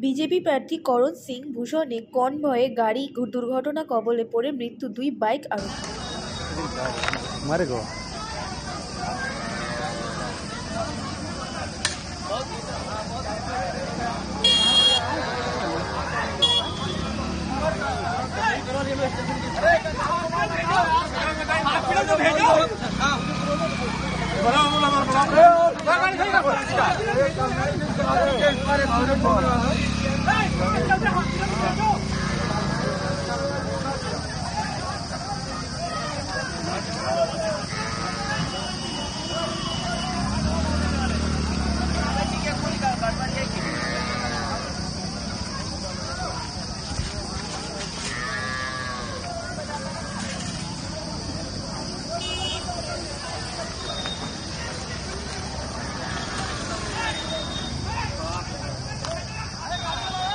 BJP প্রার্থী করণ সিং ভূষণে কনভয়ে গাড়ি দুর্ঘটনা কবলে পড়ে মৃত্যু দুই বাইক আরোহী Thank you.